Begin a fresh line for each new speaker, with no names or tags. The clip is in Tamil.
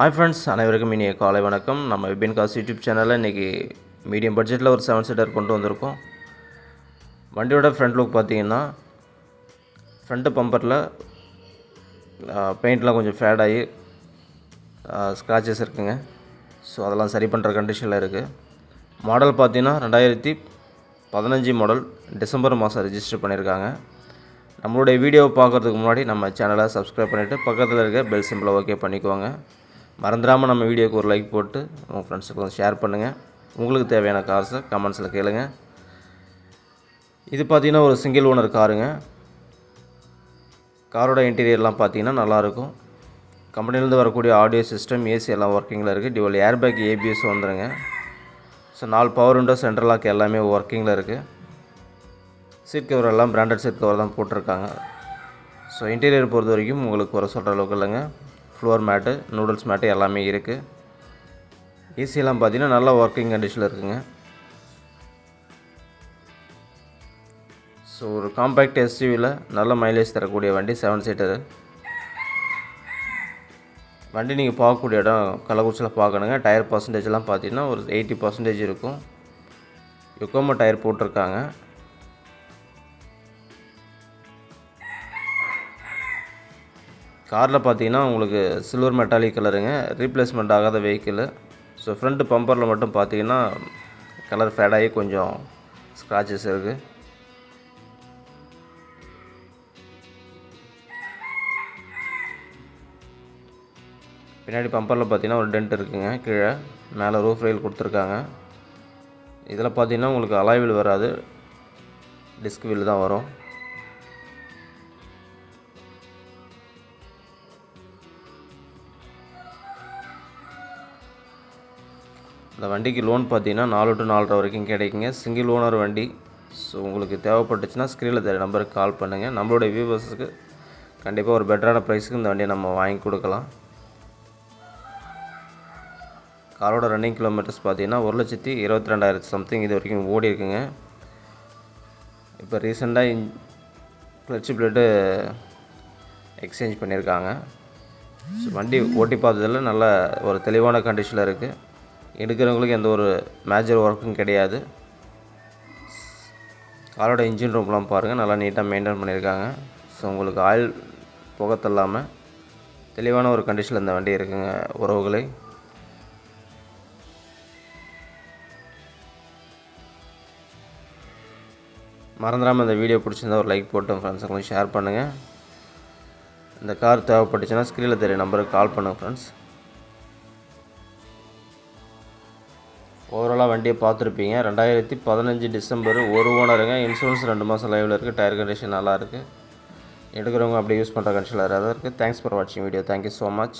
ஹாய் ஃப்ரெண்ட்ஸ் அனைவருக்கும் இனிய காலை வணக்கம். நம்ம விபின் காஸ் யூடியூப் சேனலில் இன்றைக்கி மீடியம் பட்ஜெட்டில் ஒரு செவன் சீட்டர் கொண்டு வந்திருக்கோம். வண்டியோட ஃப்ரண்ட் லுக் பார்த்தீங்கன்னா ஃப்ரண்ட்டு பம்பரில் பெயிண்ட்லாம் கொஞ்சம் ஃபேட் ஆகி ஸ்க்ராச்சஸ் இருக்குங்க. ஸோ அதெல்லாம் சரி பண்ணுற கண்டிஷனில் இருக்குது மாடல் பார்த்தீங்கன்னா ரெண்டாயிரத்தி பதினஞ்சு மாடல் டிசம்பர் மாதம் ரெஜிஸ்டர் பண்ணியிருக்காங்க நம்மளுடைய வீடியோவை பார்க்குறதுக்கு முன்னாடி நம்ம சேனலை சப்ஸ்கிரைப் பண்ணிவிட்டு பக்கத்தில் இருக்க பெல் சிம்பிளை ஓகே பண்ணிக்கோங்க. மறந்துடாமல் நம்ம வீடியோக்கு ஒரு லைக் போட்டு உங்கள் ஃப்ரெண்ட்ஸுக்கு கொஞ்சம் ஷேர் பண்ணுங்கள் உங்களுக்கு தேவையான காசை கமெண்ட்ஸில் கேளுங்க. இது பார்த்திங்கன்னா ஒரு சிங்கிள் ஓனர் காருங்க காரோட இன்டீரியர்லாம் பார்த்தீங்கன்னா நல்லாயிருக்கும் கம்பெனிலேருந்து வரக்கூடிய ஆடியோ சிஸ்டம் ஏசி எல்லாம் ஒர்க்கிங்கில் இருக்குது டிவல் ஏர்பேக் ஏபிஎஸ் வந்துடுங்க ஸோ நாலு பவர் விண்டோ சென்ட்ரல் லாக் எல்லாமே ஒர்க்கிங்கில் இருக்குது சீட் கவர் எல்லாம் பிராண்டட் சீட் கவர் தான் போட்டிருக்காங்க. ஸோ இன்டீரியர் பொறுத்த வரைக்கும் உங்களுக்கு வர சொல்கிற அளவுக்கு இல்லைங்க. ஃப்ளோர் மேட்டு நூடுல்ஸ் மேட்டு எல்லாமே இருக்குது ஏசியெல்லாம் பார்த்தீங்கன்னா நல்லா ஒர்க்கிங் கண்டிஷனில் இருக்குங்க. ஸோ ஒரு காம்பேக்ட் எஸ்யூவியில் நல்ல மைலேஜ் தரக்கூடிய வண்டி செவன் சீட்டரு வண்டி நீங்கள் பார்க்கக்கூடிய இடம் கள்ளக்குறிச்சியில் பார்க்கணுங்க. டயர் பர்சன்டேஜ்லாம் பார்த்தீங்கன்னா ஒரு எயிட்டி பர்சன்டேஜ் இருக்கும். யுக்கோமோ டயர் போட்டிருக்காங்க. காரில் பார்த்தீங்கன்னா உங்களுக்கு சில்வர் மெட்டாலிக் கலருங்க ரீப்ளேஸ்மெண்ட் ஆகாத வெஹிக்கிள் ஸோ ஃப்ரண்ட் பம்பரில் மட்டும் பார்த்தீங்கன்னா கலர் ஃபேடாகி கொஞ்சம் ஸ்க்ராச்சஸ் இருக்குது பின்னாடி பம்பரில் பார்த்தீங்கன்னா ஒரு டென்ட் இருக்குங்க. கீழே மேலே ரூஃப் ரயில் கொடுத்துருக்காங்க. இதில் பார்த்தீங்கன்னா உங்களுக்கு அலாய் வீல் வராது. டிஸ்க் வீல் தான் வரும். இந்த வண்டிக்கு லோன் பார்த்தீங்கன்னா நாலு டு நாலரை வரைக்கும் கிடைக்குங்க. சிங்கிள் ஓனர் வண்டி. ஸோ உங்களுக்கு தேவைப்பட்டுச்சுன்னா ஸ்க்ரீனில் தெரிய நம்பருக்கு கால் பண்ணுங்கள் நம்மளுடைய வியூவர்ஸுக்கு கண்டிப்பாக ஒரு பெட்டரான ப்ரைஸுக்கு இந்த வண்டியை நம்ம வாங்கி கொடுக்கலாம். காரோட ரன்னிங் கிலோமீட்டர்ஸ் பார்த்தீங்கன்னா ஒரு லட்சத்தி இருபத்தி ரெண்டாயிரத்து சம்திங் இது வரைக்கும் ஓடி இருக்குங்க. இப்போ ரீசெண்டாக இன் கிளச்சு பிளேட்டு எக்ஸ்சேஞ்ச் பண்ணியிருக்காங்க. ஸோ வண்டி ஓட்டி பார்த்ததில் நல்ல ஒரு தெளிவான கண்டிஷனில் இருக்குது எடுக்கிறவங்களுக்கு எந்த ஒரு மேஜர் ஒர்க்கும் கிடையாது. காரோட இன்ஜின் ரூம்லாம் பாருங்கள் நல்லா நீட்டாக மெயின்டைன் பண்ணியிருக்காங்க. ஸோ உங்களுக்கு ஆயில் புகத்தல்லாமல் தெளிவான ஒரு கண்டிஷனில் இந்த வண்டி இருக்குங்க உறவுகளை. மறந்துடாமல் இந்த வீடியோ பிடிச்சிருந்தா ஒரு லைக் போட்டு ஃப்ரெண்ட்ஸுங்களுக்கு ஷேர் பண்ணுங்கள் இந்த கார் தேவைப்பட்டுச்சுன்னா ஸ்க்ரீனில் தெரிய நம்பருக்கு கால் பண்ணுங்கள் ஃப்ரெண்ட்ஸ் ஓவராலாக வண்டியை பார்த்துருப்பீங்க. ரெண்டாயிரத்தி பதினஞ்சு டிசம்பர் ஒரு ஓனருங்க. இன்சூரன்ஸ் ரெண்டு மாதம் லைவில் இருக்குது டயர் கண்டிஷன் நல்லா இருக்குது எடுக்கிறவங்க அப்படியே யூஸ் பண்ணுற கண்டிஷனில் தான் இருக்குது தேங்க்ஸ் ஃபார் வாட்சிங் video thank you so much